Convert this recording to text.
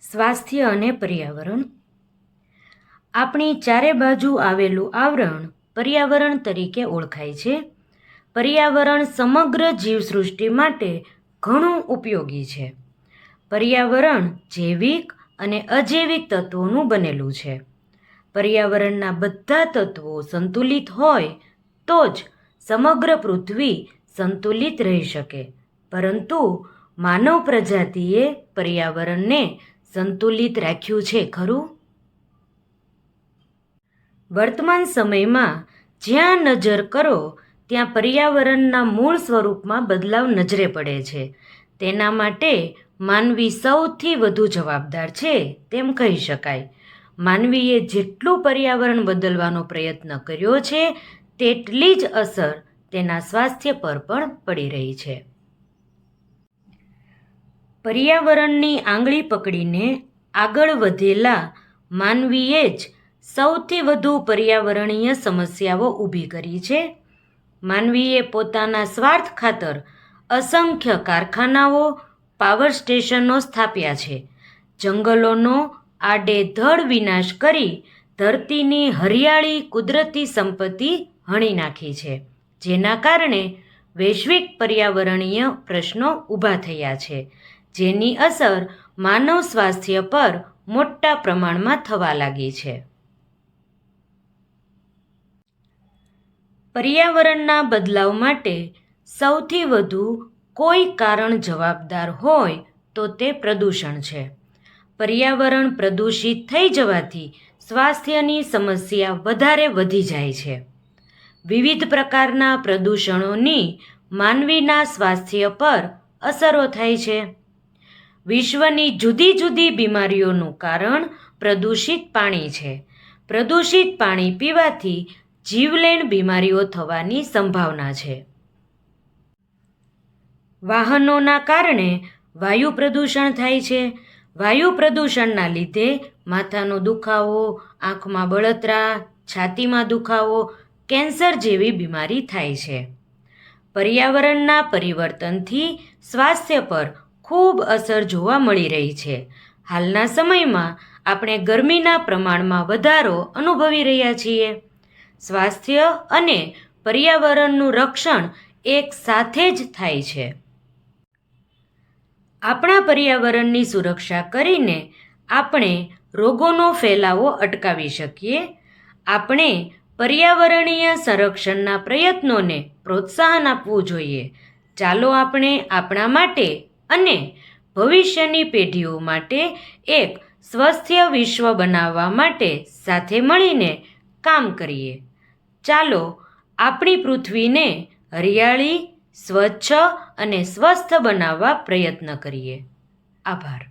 સ્વાસ્થ્ય અને પર્યાવરણ. આપણી ચારે બાજુ આવેલું આવરણ પર્યાવરણ તરીકે ઓળખાય છે. પર્યાવરણ સમગ્ર જીવસૃષ્ટિ માટે ઘણું ઉપયોગી છે. પર્યાવરણ જૈવિક અને અજૈવિક તત્વોનું બનેલું છે. પર્યાવરણના બધા તત્વો સંતુલિત હોય તો જ સમગ્ર પૃથ્વી સંતુલિત રહી શકે. પરંતુ માનવ પ્રજાતિએ પર્યાવરણને સંતુલિત રાખ્યું છે, ખરું? વર્તમાન સમયમાં જ્યાં નજર કરો, ત્યાં પર્યાવરણના મૂળ સ્વરૂપમાં બદલાવ નજરે પડે છે. તેના માટે માનવી સૌથી વધુ જવાબદાર છે, તેમ કહી શકાય. માનવીએ જેટલું પર્યાવરણ બદલવાનો પ્રયત્ન કર્યો છે, તેટલી જ અસર તેના સ્વાસ્થ્ય પર પણ પડી રહી છે. પર્યાવરણની આંગળી પકડીને આગળ વધેલા માનવીએ જ સૌથી વધુ પર્યાવરણીય સમસ્યાઓ ઊભી કરી છે. માનવીએ પોતાના સ્વાર્થ ખાતર અસંખ્ય કારખાનાઓ, પાવર સ્ટેશનો સ્થાપ્યા છે. જંગલોનો આડેધડ વિનાશ કરી ધરતીની હરિયાળી કુદરતી સંપત્તિ હણી નાખી છે, જેના કારણે વૈશ્વિક પર્યાવરણીય પ્રશ્નો ઊભા થયા છે. જેની અસર માનવ સ્વાસ્થ્ય પર મોટા પ્રમાણમાં થવા લાગી છે. પર્યાવરણના બદલાવ માટે સૌથી વધુ કોઈ કારણ જવાબદાર હોય તો તે પ્રદૂષણ છે. પર્યાવરણ પ્રદૂષિત થઈ જવાથી સ્વાસ્થ્યની સમસ્યા વધારે વધી જાય છે. વિવિધ પ્રકારના પ્રદૂષણોની માનવીના સ્વાસ્થ્ય પર અસરો થાય છે. વિશ્વની જુદી જુદી બીમારીઓનું કારણ પ્રદૂષિત પાણી છે. પ્રદૂષિત પાણી પીવાથી જીવલેણ બીમારીઓ થવાની સંભાવના છે. વાહનોના કારણે વાયુ પ્રદૂષણ થાય છે. વાયુ પ્રદૂષણના લીધે માથાનો દુખાવો, આંખમાં બળતરા, છાતીમાં દુખાવો, કેન્સર જેવી બીમારી થાય છે. પર્યાવરણના પરિવર્તનથી સ્વાસ્થ્ય પર ખૂબ અસર જોવા મળી રહી છે. હાલના સમયમાં આપણે ગરમીના પ્રમાણમાં વધારો અનુભવી રહ્યા છીએ. સ્વાસ્થ્ય અને પર્યાવરણનું રક્ષણ એક સાથે જ થાય છે. આપણા પર્યાવરણની સુરક્ષા કરીને આપણે રોગોનો ફેલાવો અટકાવી શકીએ. આપણે પર્યાવરણીય સંરક્ષણના પ્રયત્નોને પ્રોત્સાહન આપવું જોઈએ. ચાલો આપણે આપણા માટે અને ભવિષ્યની પેઢીઓ માટે એક સ્વસ્થ્ય વિશ્વ બનાવવા માટે સાથે મળીને કામ કરીએ. ચાલો આપણી પૃથ્વીને હરિયાળી, સ્વચ્છ અને સ્વસ્થ બનાવવા પ્રયત્ન કરીએ. આભાર.